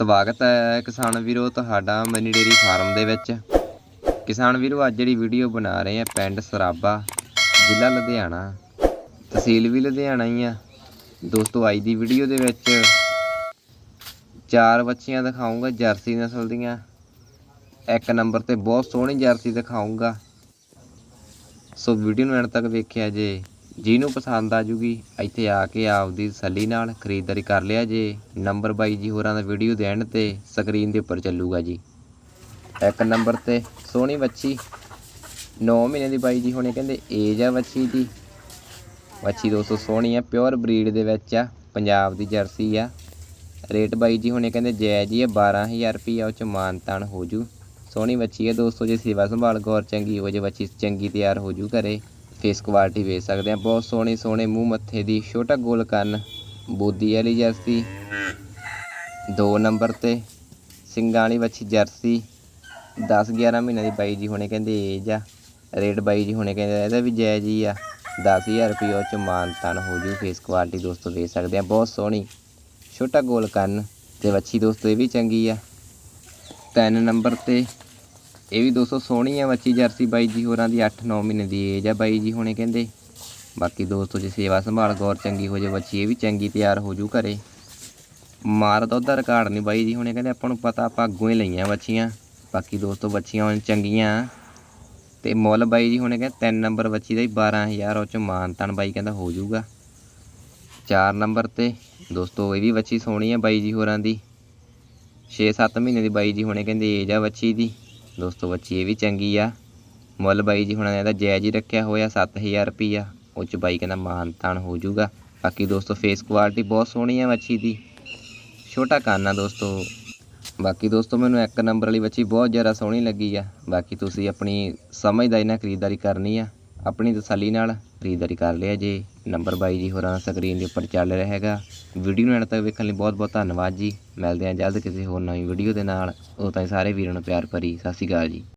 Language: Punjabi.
ਸਵਾਗਤ ਹੈ ਕਿਸਾਨ ਵੀਰੋ ਤੁਹਾਡਾ ਮਨੀ ਡੇਰੀ ਫਾਰਮ ਦੇ ਵਿੱਚ। ਕਿਸਾਨ ਵੀਰੋ, ਅੱਜ ਜਿਹੜੀ ਵੀਡੀਓ ਬਣਾ ਰਹੇ ਆ ਪਿੰਡ ਸਰਾਬਾ, ਜ਼ਿਲ੍ਹਾ ਲੁਧਿਆਣਾ, ਤਹਿਸੀਲ ਵੀ ਲੁਧਿਆਣਾ ਹੀ ਆ। ਦੋਸਤੋ, ਅੱਜ ਦੀ ਵੀਡੀਓ ਦੇ ਵਿੱਚ ਚਾਰ ਬੱਚੀਆਂ ਦਿਖਾਉਂਗਾ ਜਰਸੀ ਨਸਲ ਦੀਆਂ। ਇੱਕ ਨੰਬਰ ਤੇ ਬਹੁਤ ਸੋਹਣੀ ਜਰਸੀ ਦਿਖਾਉਂਗਾ ਸੋ ਵੀਡੀਓ ਨੂੰ ਐਂਡ ਤੱਕ ਵੇਖਿਆ ਜੇ। ਜਿਹਨੂੰ ਪਸੰਦ ਆ ਜੂਗੀ, ਇੱਥੇ ਆ ਕੇ ਆਪਦੀ ਸੱਲੀ ਨਾਲ ਖਰੀਦਦਾਰੀ ਕਰ ਲਿਆ ਜੇ। ਨੰਬਰ ਬਾਈ ਜੀ ਹੋਰਾਂ ਦਾ ਵੀਡੀਓ ਦੇਣ ਤੇ ਸਕਰੀਨ ਦੇ ਉੱਪਰ ਚੱਲੂਗਾ ਜੀ। ਇੱਕ ਨੰਬਰ ਤੇ ਸੋਹਣੀ ਬੱਚੀ 9 ਮਹੀਨੇ ਦੀ ਬਾਈ ਜੀ ਹੁਣੇ ਕਹਿੰਦੇ ਏਜ ਆ ਬੱਚੀ ਦੀ। ਬੱਚੀ ਦੋਸਤੋ ਸੋਹਣੀ ਆ ਪਿਓਰ ਬਰੀਡ ਦੇ ਵਿੱਚ ਆ, ਪੰਜਾਬ ਦੀ ਜਰਸੀ ਆ। ਰੇਟ ਬਾਈ ਜੀ ਹੁਣੇ ਕਹਿੰਦੇ ਜਾਇਜ਼ ਹੀ ਆ 12000 ਰੁਪਈਆ ਉਹ ਚ ਮਾਨਤਾਨ ਹੋ ਜੂ। ਸੋਹਣੀ ਬੱਚੀ ਹੈ ਦੋਸਤੋ ਜੇ ਸੇਵਾ ਸੰਭਾਲ, ਗੌਰ ਚੰਗੀ ਹੋ ਜੇ ਬੱਚੀ ਚੰਗੀ ਤਿਆਰ ਹੋ ਜੂ ਘਰੇ। ਫੇਸ ਕੁਆਲਿਟੀ ਵੇਚ ਸਕਦੇ ਆ? ਬਹੁਤ ਸੋਹਣੇ ਸੋਹਣੇ ਮੂੰਹ ਮੱਥੇ ਦੀ ਛੋਟਾ ਗੋਲ ਕੰਨ ਬੋਦੀ ਵਾਲੀ ਜਰਸੀ। ਦੋ ਨੰਬਰ ਤੇ ਸਿੰਗਾਂ ਵਾਲੀ ਵੱਛੀ ਜਰਸੀ। 10 11 ਮਹੀਨੇ ਦੀ ਬਾਈ ਜੀ ਹੁਣੇ ਕਹਿੰਦੇ ਏਜ ਆ। ਰੇਟ ਬਾਈ ਜੀ ਹੁਣੇ ਕਹਿੰਦੇ ਇਹਦਾ ਵੀ ਜਾਇਜ਼ ਹੀ ਆ। 10000 ਰੁਪਏ ਉਹ ਚ ਮਾਨਤਾਨ ਹੋ ਜੂ ਫੇਸ ਕੁਆਲਿਟੀ ਦੋਸਤੋ ਵੇਚ ਸਕਦੇ ਆ। ਬਹੁਤ ਸੋਹਣੀ, ਛੋਟਾ ਗੋਲ ਕੰਨ ਤੇ ਵੱਛੀ ਦੋਸਤੋ ਇਹ ਵੀ ਚੰਗੀ ਆ। ਤਿੰਨ ਨੰਬਰ ਤੇ ਇਹ ਵੀ ਦੋਸਤੋ ਸੋਹਣੀ ਆ ਬੱਚੀ ਜਰਸੀ ਬਾਈ ਜੀ ਹੋਰਾਂ ਦੀ 8-9 ਮਹੀਨੇ ਦੀ ਏਜ ਆ ਬਾਈ ਜੀ ਹੁਣੇ ਕਹਿੰਦੇ। ਬਾਕੀ ਦੋਸਤੋ ਜੇ ਸੇਵਾ ਸੰਭਾਲ ਗੌਰ ਚੰਗੀ ਹੋ ਜੇ ਬੱਚੀ, ਇਹ ਵੀ ਚੰਗੀ ਤਿਆਰ ਹੋ ਜੂ ਘਰੇ। ਮਾਰ ਦੁੱਧ ਦਾ ਰਿਕਾਰਡ ਨਹੀਂ ਬਾਈ ਜੀ ਹੁਣੇ ਕਹਿੰਦੇ, ਆਪਾਂ ਨੂੰ ਪਤਾ ਆਪਾਂ ਅੱਗੋਂ ਹੀ ਲਈਆਂ ਬੱਚੀਆਂ। ਬਾਕੀ ਦੋਸਤੋ ਬੱਚੀਆਂ ਹੁਣ ਚੰਗੀਆਂ ਤੇ ਮੁੱਲ ਬਾਈ ਜੀ ਹੁਣੇ ਕਹਿੰਦੇ, ਤਿੰਨ ਨੰਬਰ ਬੱਚੀ ਦਾ ਹੀ 12000 ਉਹ ਚ ਮਾਨਤਨ ਬਾਈ ਕਹਿੰਦਾ ਹੋ ਜਾਊਗਾ ਚਾਰ ਨੰਬਰ ਤੇ ਦੋਸਤੋ ਇਹ ਵੀ ਬੱਚੀ ਸੋਹਣੀ ਆ ਬਾਈ ਜੀ ਹੋਰਾਂ ਦੀ। 6-7 ਮਹੀਨੇ ਦੀ ਬਾਈ ਜੀ ਹੁਣੇ ਕਹਿੰਦੇ ਏਜ ਆ ਬੱਚੀ ਦੀ। ਦੋਸਤੋ, ਬੱਚੀ ਇਹ ਵੀ ਚੰਗੀ ਆ। ਮੁੱਲ ਬਾਈ ਜੀ ਹੁਣਾਂ ਨੇ ਇਹਦਾ ਜਾਇਜ਼ ਹੀ ਰੱਖਿਆ ਹੋਇਆ 7000 ਰੁਪਈਆ। ਉਹ ਚ ਬਾਈ ਕਹਿੰਦਾ ਮਾਨਤਾਨ ਹੋ ਜਾਊਗਾ। ਬਾਕੀ ਦੋਸਤੋ ਫੇਸ ਕੁਆਲਿਟੀ ਬਹੁਤ ਸੋਹਣੀ ਆ ਬੱਚੀ ਦੀ। ਛੋਟਾ ਕੰਨ ਆ ਦੋਸਤੋ। ਬਾਕੀ ਦੋਸਤੋ, ਮੈਨੂੰ ਇੱਕ ਨੰਬਰ ਵਾਲੀ ਬੱਚੀ ਬਹੁਤ ਜ਼ਿਆਦਾ ਸੋਹਣੀ ਲੱਗੀ ਆ। ਬਾਕੀ ਤੁਸੀਂ ਆਪਣੀ ਸਮਝਦਾਰੀ ਨਾਲ ਖਰੀਦਦਾਰੀ ਕਰਨੀ ਆ। ਆਪਣੀ ਤਸੱਲੀ ਨਾਲ। ਖਰੀਦਦਾਰੀ ਕਰ ਲਿਆ ਜੇ, ਨੰਬਰ ਬਾਈ ਜੀ ਹੋਰਾਂ ਦਾ ਸਕਰੀਨ ਦੇ ਉੱਪਰ ਚੱਲ ਰਿਹਾ ਹੈਗਾ। ਵੀਡੀਓ ਨੂੰ ਐਂਡ ਤੱਕ ਵੇਖਣ ਲਈ ਬਹੁਤ ਬਹੁਤ ਧੰਨਵਾਦ ਜੀ। ਮਿਲਦੇ ਹਾਂ ਜਲਦ ਕਿਸੇ ਹੋਰ ਨਵੀਂ ਵੀਡੀਓ ਦੇ ਨਾਲ। ਉਦੋਂ ਤਾਈਂ ਸਾਰੇ ਵੀਰਾਂ ਨੂੰ ਪਿਆਰ ਭਰੀ, ਸਤਿ ਸ਼੍ਰੀ ਅਕਾਲ ਜੀ।